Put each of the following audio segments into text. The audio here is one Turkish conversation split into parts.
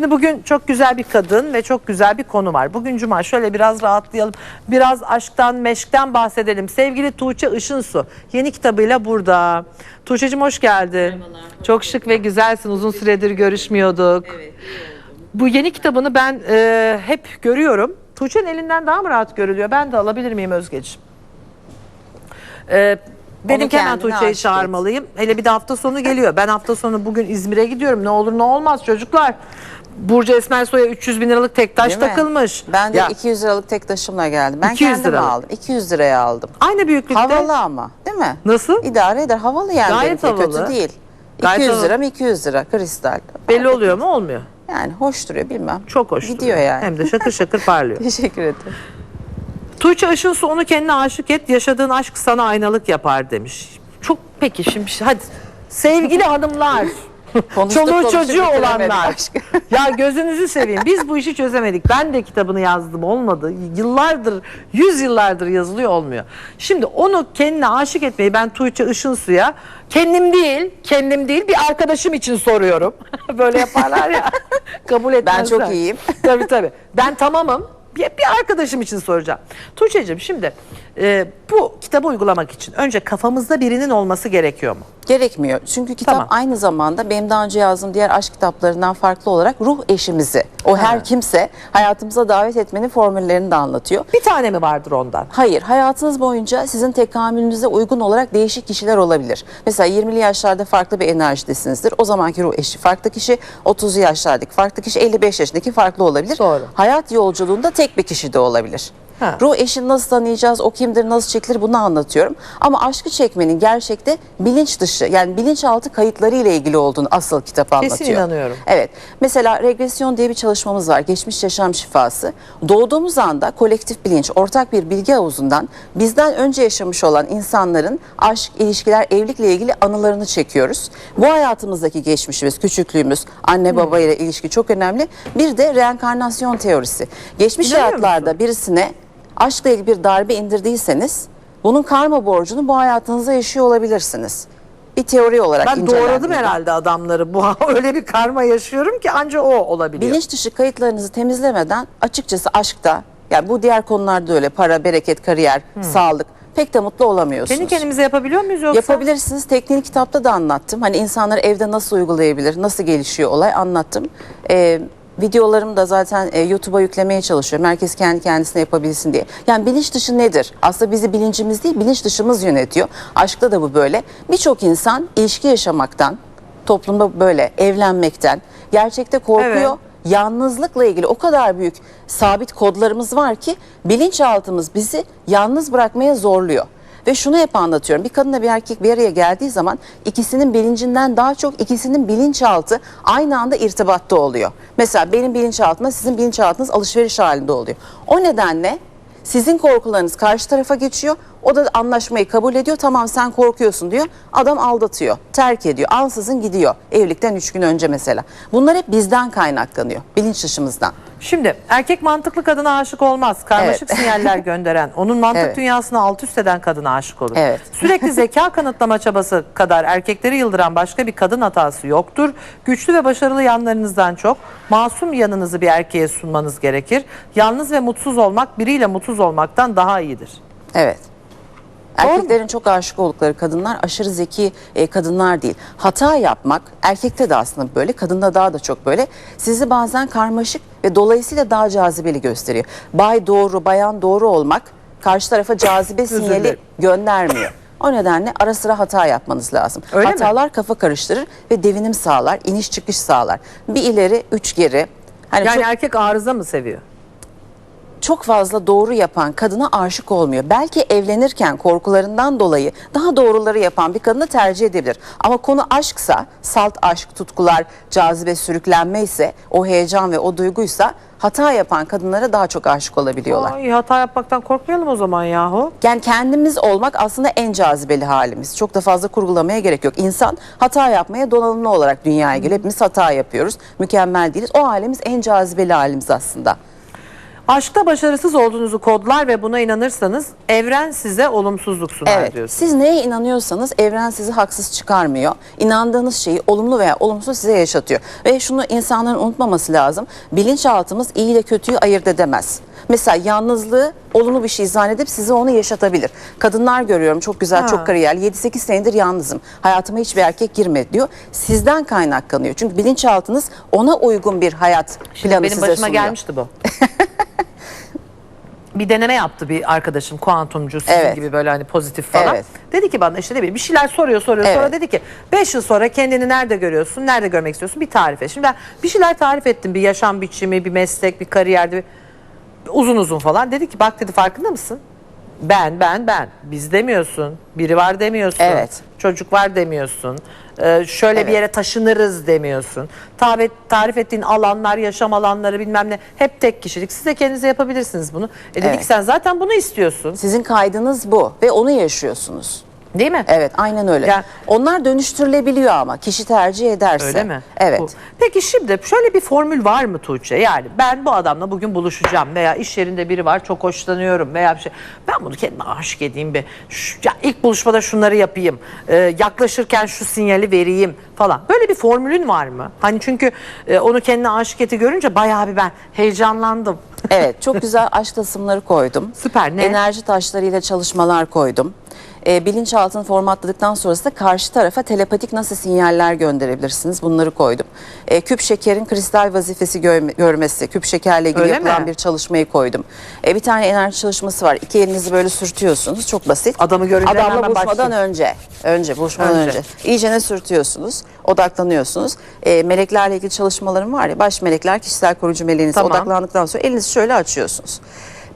Şimdi bugün çok güzel bir kadın ve çok güzel bir konu var. Bugün cuma şöyle biraz rahatlayalım. Biraz aşktan, meşkten bahsedelim. Sevgili Tuğçe Işınsu yeni kitabıyla burada. Tuğçe'cim hoş geldin. Çok şık ve güzelsin. Uzun süredir görüşmüyorduk. Bu yeni kitabını ben e, hep görüyorum. Tuğçe'nin elinden daha mı rahat görülüyor? Ben de alabilir miyim Özgeciğim? E, hemen kendine Tuğçe'yi aşık et. çağırmalıyım. Hele bir de hafta sonu geliyor. Ben hafta sonu bugün İzmir'e gidiyorum. Ne olur ne olmaz çocuklar. Burcu Esmersoy'a 300 bin liralık tek taş Değil mi? takılmış. Ben de Ya, 200 liralık tek taşımla geldim. Ben 200 kendim liralık. aldım. 200 liraya aldım. Aynı büyüklükte. Havalı ama değil mi? Nasıl? İdare eder. Havalı yani Gayet benimki, havalı. kötü değil. Gayet 200 havalı. lira mı 200 lira kristal. Belli oluyor mu? Olmuyor. Yani hoş duruyor bilmem. Çok hoş Gidiyor duruyor. yani. Hem de şakır şakır parlıyor. Teşekkür ederim. Tuğçe Işınsu onu kendine aşık et, yaşadığın aşk sana aynalık yapar demiş. Çok peki şimdi hadi. Sevgili hanımlar. Konuştuk, Çoluğu çocuğu olanlar. ya gözünüzü seveyim. Biz bu işi çözemedik. Ben de kitabını yazdım olmadı. Yıllardır, yüz yıllardır yazılıyor olmuyor. Şimdi onu kendine aşık etmeyi ben Tuğçe Işınsu'ya kendim değil, kendim değil bir arkadaşım için soruyorum. Böyle yaparlar ya. Kabul etmezler. çok iyiyim. tabii tabii. Ben tamamım. Bir, bir arkadaşım için soracağım. Tuğçe'cim şimdi e, bu kitabı uygulamak için önce kafamızda birinin olması gerekiyor mu? Gerekmiyor. Çünkü kitap Tamam. aynı zamanda benim daha önce yazdığım diğer aşk kitaplarından farklı olarak ruh eşimizi, o her kimse hayatımıza davet etmenin formüllerini de anlatıyor. Bir tane mi vardır ondan? Hayır, hayatınız boyunca sizin tekamülünüze uygun olarak değişik kişiler olabilir. Mesela 20'li yaşlarda farklı bir enerjidesinizdir. O zamanki ruh eşi farklı kişi, 30'lu yaşlardaki farklı kişi, 55 yaşındaki farklı olabilir. Doğru. Hayat yolculuğunda tek bir kişi de olabilir. Ha. Ruh eşini nasıl tanıyacağız, o kimdir, nasıl çekilir bunu anlatıyorum. Ama aşkı çekmenin gerçekte bilinç dışı yani bilinçaltı kayıtları ile ilgili olduğunu asıl kitap anlatıyor. inanıyorum. Evet. Mesela regresyon diye bir çalışmamız var. Geçmiş yaşam şifası. Doğduğumuz anda kolektif bilinç, ortak bir bilgi havuzundan bizden önce yaşamış olan insanların aşk, ilişkiler, evlilikle ilgili anılarını çekiyoruz. Bu hayatımızdaki geçmişimiz, küçüklüğümüz, anne baba ile ilişki çok önemli. Bir de reenkarnasyon teorisi. Geçmiş hayatlarda birisine aşkla ilgili bir darbe indirdiyseniz bunun karma borcunu bu hayatınızda yaşıyor olabilirsiniz. Bir teori olarak Ben doğradım incelendiğinde. herhalde adamları. Bu öyle bir karma yaşıyorum ki anca o olabiliyor. Bilinç dışı kayıtlarınızı temizlemeden açıkçası aşkta yani bu diğer konularda da öyle para, bereket, kariyer, sağlık pek de mutlu olamıyorsunuz. Kendi kendimize yapabiliyor muyuz yoksa? Yapabilirsiniz. Tekniğini kitapta da anlattım. Hani insanlar evde nasıl uygulayabilir, nasıl gelişiyor olay anlattım. Ee, videolarımı da zaten e, YouTube'a yüklemeye çalışıyorum. Herkes kendi kendisine yapabilsin diye. Yani bilinç dışı nedir? Aslında bizi bilincimiz değil, bilinç dışımız yönetiyor. Aşkta da bu böyle. Birçok insan ilişki yaşamaktan, toplumda böyle evlenmekten gerçekte korkuyor. Evet. Yalnızlıkla ilgili o kadar büyük sabit kodlarımız var ki bilinçaltımız bizi yalnız bırakmaya zorluyor. Ve şunu hep anlatıyorum. Bir kadınla bir erkek bir araya geldiği zaman ikisinin bilincinden daha çok ikisinin bilinçaltı aynı anda irtibatta oluyor. Mesela benim bilinçaltımla sizin bilinçaltınız alışveriş halinde oluyor. O nedenle sizin korkularınız karşı tarafa geçiyor. O da anlaşmayı kabul ediyor. Tamam sen korkuyorsun diyor. Adam aldatıyor, terk ediyor. Ansızın gidiyor. Evlilikten üç gün önce mesela. Bunlar hep bizden kaynaklanıyor. Bilinç dışımızdan. Şimdi erkek mantıklı kadına aşık olmaz. Karmaşık Evet. sinyaller gönderen, onun mantık Evet. dünyasını alt üst eden kadına aşık olur. Evet. Sürekli zeka kanıtlama çabası kadar erkekleri yıldıran başka bir kadın hatası yoktur. Güçlü ve başarılı yanlarınızdan çok masum yanınızı bir erkeğe sunmanız gerekir. Yalnız ve mutsuz olmak biriyle mutsuz olmaktan daha iyidir. Evet. Erkeklerin çok aşık oldukları kadınlar aşırı zeki e, kadınlar değil. Hata yapmak erkekte de aslında böyle, kadında daha da çok böyle. Sizi bazen karmaşık ve dolayısıyla daha cazibeli gösteriyor. Bay doğru, bayan doğru olmak karşı tarafa cazibe sinyali göndermiyor. O nedenle ara sıra hata yapmanız lazım. Öyle mi? Hatalar kafa karıştırır ve devinim sağlar, iniş çıkış sağlar. Bir ileri, üç geri. Hani Yani çok- erkek arıza mı seviyor? Çok fazla doğru yapan kadına aşık olmuyor. Belki evlenirken korkularından dolayı daha doğruları yapan bir kadını tercih edebilir. Ama konu aşksa, salt aşk, tutkular, cazibe, sürüklenme ise, o heyecan ve o duyguysa hata yapan kadınlara daha çok aşık olabiliyorlar. Ay, hata yapmaktan korkmayalım o zaman yahu. Yani kendimiz olmak aslında en cazibeli halimiz. Çok da fazla kurgulamaya gerek yok. İnsan hata yapmaya donanımlı olarak dünyaya geliyor. Hepimiz hata yapıyoruz. Mükemmel değiliz. O halimiz en cazibeli halimiz aslında. Aşkta başarısız olduğunuzu kodlar ve buna inanırsanız evren size olumsuzluk sunar Evet. diyorsun. Siz neye inanıyorsanız evren sizi haksız çıkarmıyor. İnandığınız şeyi olumlu veya olumsuz size yaşatıyor. Ve şunu insanların unutmaması lazım. Bilinçaltımız iyi ile kötüyü ayırt edemez. Mesela yalnızlığı olumlu bir şey zannedip size onu yaşatabilir. Kadınlar görüyorum çok güzel, Ha. çok kariyerli. 7-8 senedir yalnızım. Hayatıma hiçbir erkek girmedi diyor. Sizden kaynaklanıyor. Çünkü bilinçaltınız ona uygun bir hayat Şimdi planı benim size başıma sunuyor. gelmişti bu. bir deneme yaptı bir arkadaşım kuantumcu sizin Evet. gibi böyle hani pozitif falan. Evet. Dedi ki bana işte ne bileyim bir şeyler soruyor soruyor sonra Evet. dedi ki 5 yıl sonra kendini nerede görüyorsun nerede görmek istiyorsun bir tarif et. Şimdi ben bir şeyler tarif ettim bir yaşam biçimi bir meslek bir kariyerde bir- uzun uzun falan dedi ki bak dedi farkında mısın? Ben ben ben biz demiyorsun biri var demiyorsun Evet. çocuk var demiyorsun Ee, şöyle bir Evet. yere taşınırız demiyorsun tarif, tarif ettiğin alanlar yaşam alanları bilmem ne hep tek kişilik siz de kendinize yapabilirsiniz bunu e dedik Evet. sen zaten bunu istiyorsun Sizin kaydınız bu ve onu yaşıyorsunuz. Değil mi? Evet aynen öyle. Ya- Onlar dönüştürülebiliyor ama kişi tercih ederse. Öyle mi? Evet. Bu. Peki şimdi şöyle bir formül var mı Tuğçe? Yani ben bu adamla bugün buluşacağım veya iş yerinde biri var çok hoşlanıyorum veya bir şey. Ben bunu kendime aşık edeyim bir. Şu- ya ilk buluşmada şunları yapayım. Ee, yaklaşırken şu sinyali vereyim falan. Böyle bir formülün var mı? Hani çünkü e, onu kendine aşık eti görünce bayağı bir ben heyecanlandım. Evet çok güzel aşk tasımları koydum. Süper, ne? Enerji taşlarıyla çalışmalar koydum. Ee, bilinçaltını formatladıktan sonrasında karşı tarafa telepatik nasıl sinyaller gönderebilirsiniz bunları koydum. Ee, küp şekerin kristal vazifesi görme- görmesi, küp şekerle ilgili Öyle yapılan mi? bir çalışmayı koydum. Ee, bir tane enerji çalışması var. İki elinizi böyle sürtüyorsunuz. Çok basit. Adamı görünce Adamla hemen buluşmadan başlıyor. önce. Önce buluşmadan Önce. önce. İyicene sürtüyorsunuz. Odaklanıyorsunuz. Ee, meleklerle ilgili çalışmalarım var ya. Baş melekler kişisel koruyucu meleğinize Tamam. odaklandıktan sonra elinizi şöyle açıyorsunuz.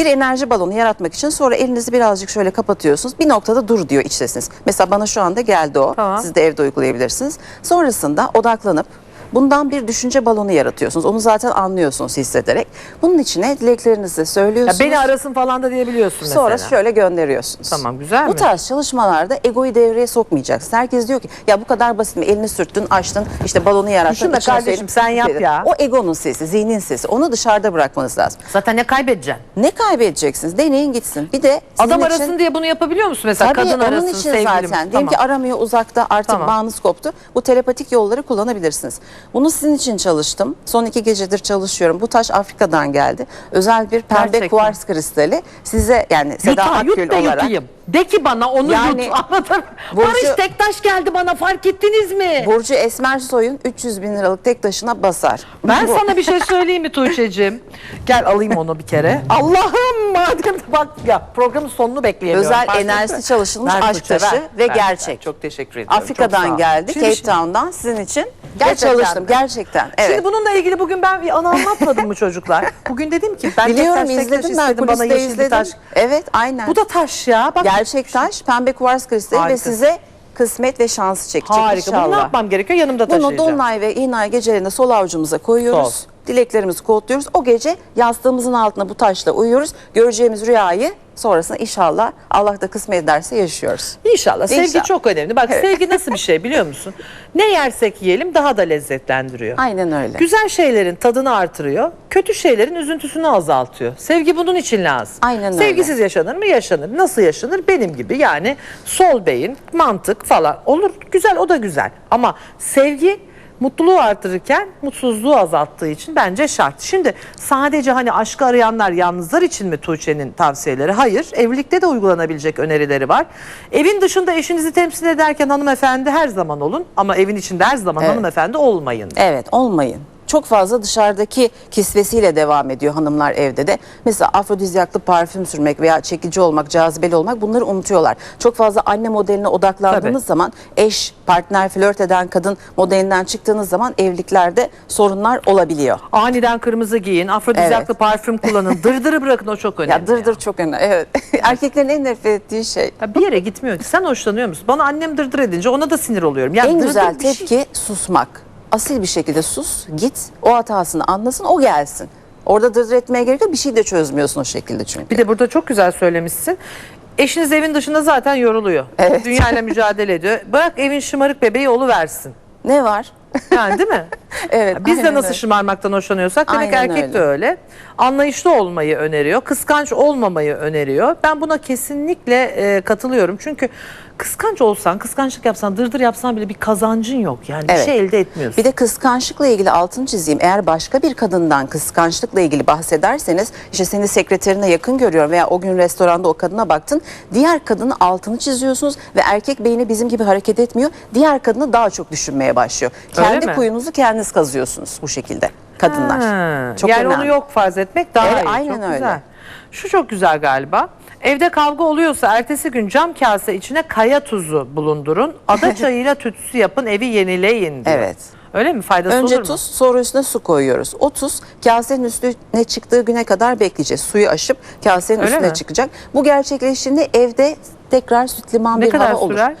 Bir enerji balonu yaratmak için sonra elinizi birazcık şöyle kapatıyorsunuz. Bir noktada dur diyor iç sesiniz. Mesela bana şu anda geldi o. Tamam. Siz de evde uygulayabilirsiniz. Sonrasında odaklanıp bundan bir düşünce balonu yaratıyorsunuz. Onu zaten anlıyorsunuz hissederek. Bunun içine dileklerinizi Ya söylüyorsunuz. beni arasın falan da diyebiliyorsun mesela. Sonra şöyle gönderiyorsunuz. Tamam, güzel Bu mi? tarz çalışmalarda egoyu devreye sokmayacaksın. Herkes diyor ki ya bu kadar basit mi? Elini sürttün, açtın, işte balonu yarattın. Düşün de içine kardeşim, sen yap ya. O egonun sesi, zihnin sesi. Onu dışarıda bırakmanız lazım. Zaten ne kaybedeceksin? Ne kaybedeceksiniz? Deneyin gitsin. Bir de sizin Adam için- arasın diye bunu yapabiliyor musun mesela? Tabii Kadın onun arasın, için sevgilim. zaten. Diyelim Tamam. ki aramıyor uzakta artık Tamam. bağınız koptu. Bu telepatik yolları kullanabilirsiniz. Bunu sizin için çalıştım. Son iki gecedir çalışıyorum. Bu taş Afrika'dan geldi. Özel bir pembe Gerçekten. kuvars kristali. Size yani Seda Yut, Akgül yut da olarak. yutayım. De ki bana onu Yani yut. Anladın? Burcu- Barış Tektaş geldi bana fark ettiniz mi? Burcu Esmer Soy'un 300 bin liralık tek taşına basar. ben Bu. sana bir şey söyleyeyim mi Tuğçe'cim? Gel alayım onu bir kere. Allah'ım madem bak ya programın sonunu bekleyemiyorum. Özel Fark enerjisi çalışılmış Ver aşk Tuğçe, taşı ver, ve ver, gerçek. ver. Çok teşekkür ediyorum. çok sağ Afrika'dan ol. geldi, Şimdi Cape Town'dan sizin için. Gerçekten çalıştım mi? gerçekten. Evet. Şimdi bununla ilgili bugün ben bir anı anlatmadım mı çocuklar? Bugün dedim ki ben Biliyorum tek taş, tek taş izledim ben istedim, bana yeşil bir izledim. taş. Evet aynen. Bu da taş ya. Bak, Gerçek taş, pembe kuvars kristali Harika. ve size kısmet ve şans çekecek Harika. inşallah. Bunu ne yapmam gerekiyor? Yanımda Bunu taşıyacağım. dolunay ve inay gecelerinde sol avucumuza koyuyoruz. Sol. Dileklerimizi kodluyoruz. O gece yastığımızın altına bu taşla uyuyoruz. Göreceğimiz rüyayı sonrasında inşallah Allah da kısmet ederse yaşıyoruz. İnşallah. Sevgi İnşallah. çok önemli. Bak Evet. sevgi nasıl bir şey biliyor musun? Ne yersek yiyelim daha da lezzetlendiriyor. Aynen öyle. Güzel şeylerin tadını artırıyor, kötü şeylerin üzüntüsünü azaltıyor. Sevgi bunun için lazım. Aynen öyle. Sevgisiz yaşanır mı? Yaşanır. Nasıl yaşanır? Benim gibi yani sol beyin, mantık falan. Olur güzel o da güzel. Ama sevgi mutluluğu artırırken mutsuzluğu azalttığı için bence şart. Şimdi sadece hani aşkı arayanlar yalnızlar için mi Tuğçe'nin tavsiyeleri? Hayır. Evlilikte de uygulanabilecek önerileri var. Evin dışında eşinizi temsil ederken hanımefendi her zaman olun ama evin içinde her zaman Evet. hanımefendi olmayın. Evet olmayın. Çok fazla dışarıdaki kisvesiyle devam ediyor hanımlar evde de. Mesela afrodizyaklı parfüm sürmek veya çekici olmak, cazibeli olmak bunları unutuyorlar. Çok fazla anne modeline odaklandığınız Tabii. zaman eş, partner, flört eden kadın modelinden çıktığınız zaman evliliklerde sorunlar olabiliyor. Aniden kırmızı giyin, afrodizyaklı Evet. parfüm kullanın, dırdırı bırakın o çok önemli. Ya dırdır çok önemli. Evet. Erkeklerin en nefret ettiği şey. Ya bir yere gitmiyor ki. Sen hoşlanıyor musun? Bana annem dırdır edince ona da sinir oluyorum. Ya en dırdır güzel şey- tepki susmak. Asil bir şekilde sus, git, o hatasını anlasın, o gelsin. Orada dırdır etmeye gerek yok. Bir şey de çözmüyorsun o şekilde çünkü. Bir de burada çok güzel söylemişsin. Eşiniz evin dışında zaten yoruluyor. Evet. Dünyayla mücadele ediyor. Bırak evin şımarık bebeği versin. Ne var? Yani değil mi? Evet, Biz de aynen nasıl öyle. şımarmaktan hoşlanıyorsak demek Aynen erkek de öyle. Anlayışlı olmayı öneriyor. Kıskanç olmamayı öneriyor. Ben buna kesinlikle e, katılıyorum. Çünkü kıskanç olsan, kıskançlık yapsan, dırdır yapsan bile bir kazancın yok. Yani bir Evet. şey elde etmiyorsun. Bir de kıskançlıkla ilgili altını çizeyim. Eğer başka bir kadından kıskançlıkla ilgili bahsederseniz işte seni sekreterine yakın görüyor veya o gün restoranda o kadına baktın. Diğer kadının altını çiziyorsunuz ve erkek beyni bizim gibi hareket etmiyor. Diğer kadını daha çok düşünmeye başlıyor. Öyle Kendi mi? kuyunuzu kendiniz kazıyorsunuz bu şekilde kadınlar. Ha, Çok yani önemli. onu yok farz etmek daha Evet, iyi. aynen çok öyle. Güzel. Şu çok güzel galiba. Evde kavga oluyorsa ertesi gün cam kase içine kaya tuzu bulundurun. Ada çayıyla tütsü yapın evi yenileyin diyor. Evet. Öyle mi? Faydası Önce olur mu? tuz, sonra üstüne su koyuyoruz. O tuz kasenin üstüne çıktığı güne kadar bekleyeceğiz. Suyu aşıp kasenin Öyle üstüne mi? çıkacak. Bu gerçekleştiğinde evde tekrar süt liman Ne bir kadar hava olur. sürer?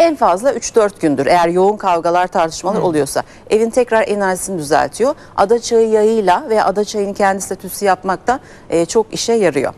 En fazla 3-4 gündür eğer yoğun kavgalar tartışmalar oluyorsa evin tekrar enerjisini düzeltiyor. Adaçayı yağıyla veya adaçayının kendisi de tütsü yapmakta e, çok işe yarıyor.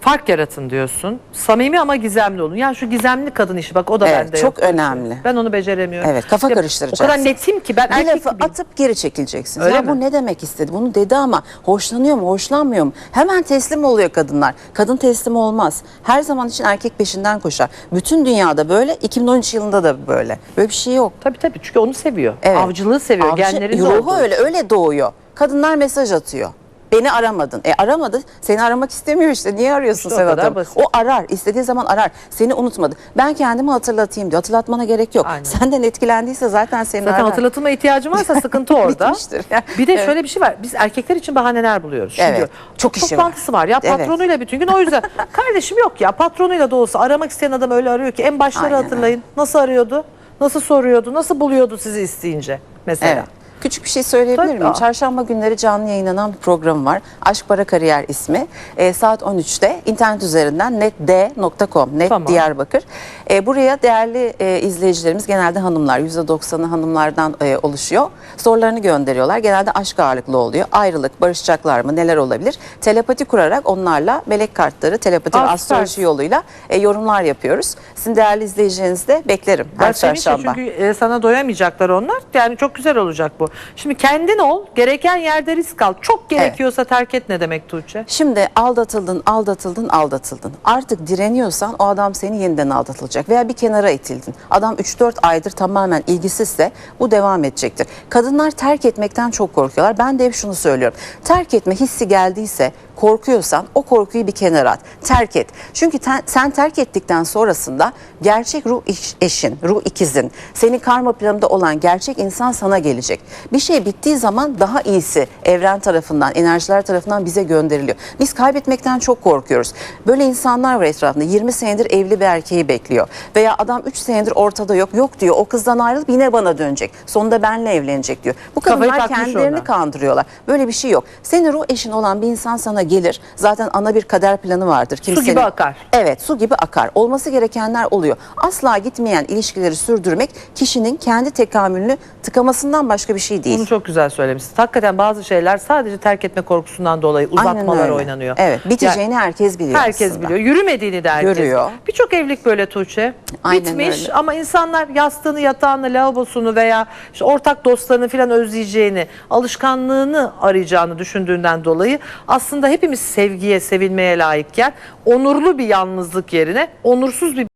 Fark yaratın diyorsun. Samimi ama gizemli olun. Yani şu gizemli kadın işi bak o da Evet, bende çok yok. önemli. Ben onu beceremiyorum. Evet, kafa Ya, karıştıracaksın. O kadar netim ki ben Bir erkek lafı gibiyim. atıp geri çekileceksiniz. Öyle ya mi? bu ne demek istedi? Bunu dedi ama hoşlanıyor mu, hoşlanmıyor mu? Hemen teslim oluyor kadınlar. Kadın teslim olmaz. Her zaman için erkek peşinden koşar. Bütün dünyada böyle, 2013 yılında da böyle. Böyle bir şey yok. Tabii tabii çünkü onu seviyor. Evet. Avcılığı seviyor. Avcı- Genlerinde ruhu olduğu öyle, öyle doğuyor. Kadınlar mesaj atıyor. Beni aramadın. E aramadı. Seni aramak istemiyor işte. Niye arıyorsun İşte o sen kadar adamı? basit. O arar. istediği zaman arar. Seni unutmadı. Ben kendimi hatırlatayım diyor. Hatırlatmana gerek yok. Aynen. Senden etkilendiyse zaten seni Zaten arar. hatırlatılma ihtiyacın varsa sıkıntı orada. Bitmiştir. Bir de Evet. şöyle bir şey var. Biz erkekler için bahaneler buluyoruz. Şimdi Evet. Çok işi toplantısı var. var. Ya Evet. patronuyla bütün gün o yüzden. Kardeşim yok ya patronuyla da olsa aramak isteyen adam öyle arıyor ki en başları Aynen hatırlayın. Nasıl arıyordu? Nasıl soruyordu? Nasıl buluyordu sizi isteyince mesela? Evet. Küçük bir şey söyleyebilir Tabii. miyim? Çarşamba günleri canlı yayınlanan bir program var. Aşk Para Kariyer ismi. E, saat 13'te internet üzerinden netd.com, net Tamam. Diyarbakır. E, buraya değerli e, izleyicilerimiz genelde hanımlar, %90'ı hanımlardan e, oluşuyor. Sorularını gönderiyorlar. Genelde aşk ağırlıklı oluyor. Ayrılık, barışacaklar mı, neler olabilir? Telepati kurarak onlarla melek kartları, telepati ve astroloji yoluyla e, yorumlar yapıyoruz. Sizin değerli izleyicilerinizi de beklerim her sevinçle çarşamba. çünkü e, sana doyamayacaklar onlar. Yani çok güzel olacak bu. Şimdi kendin ol, gereken yerde risk al. Çok gerekiyorsa terk et ne demek Tuğçe? Şimdi aldatıldın, aldatıldın, aldatıldın. Artık direniyorsan o adam seni yeniden aldatılacak veya bir kenara itildin. Adam 3-4 aydır tamamen ilgisizse bu devam edecektir. Kadınlar terk etmekten çok korkuyorlar. Ben de hep şunu söylüyorum. Terk etme hissi geldiyse korkuyorsan o korkuyu bir kenara at. Terk et. Çünkü ten- sen terk ettikten sonrasında gerçek ruh eşin, ruh ikizin, senin karma planında olan gerçek insan sana gelecek. Bir şey bittiği zaman daha iyisi evren tarafından, enerjiler tarafından bize gönderiliyor. Biz kaybetmekten çok korkuyoruz. Böyle insanlar var etrafında. 20 senedir evli bir erkeği bekliyor. Veya adam 3 senedir ortada yok. Yok diyor o kızdan ayrılıp yine bana dönecek. Sonunda benle evlenecek diyor. Bu kadınlar kendilerini ona. kandırıyorlar. Böyle bir şey yok. Senin ruh eşin olan bir insan sana gelir. Zaten ana bir kader planı vardır. Kimsenin... gibi akar. Evet su gibi akar. Olması gerekenler oluyor. Asla gitmeyen ilişkileri sürdürmek kişinin kendi tekamülünü tıkamasından başka bir şey değil. Bunu çok güzel söylemişsin. Hakikaten bazı şeyler sadece terk etme korkusundan dolayı uzatmalar oynanıyor. Evet biteceğini Yani herkes biliyor herkes aslında. biliyor. Yürümediğini de herkes Görüyor. Birçok evlilik böyle Tuğçe. Aynen Bitmiş öyle. ama insanlar yastığını, yatağını, lavabosunu veya işte ortak dostlarını falan özleyeceğini, alışkanlığını arayacağını düşündüğünden dolayı aslında hepimiz sevgiye, sevilmeye layıkken onurlu bir yalnızlık yerine onursuz bir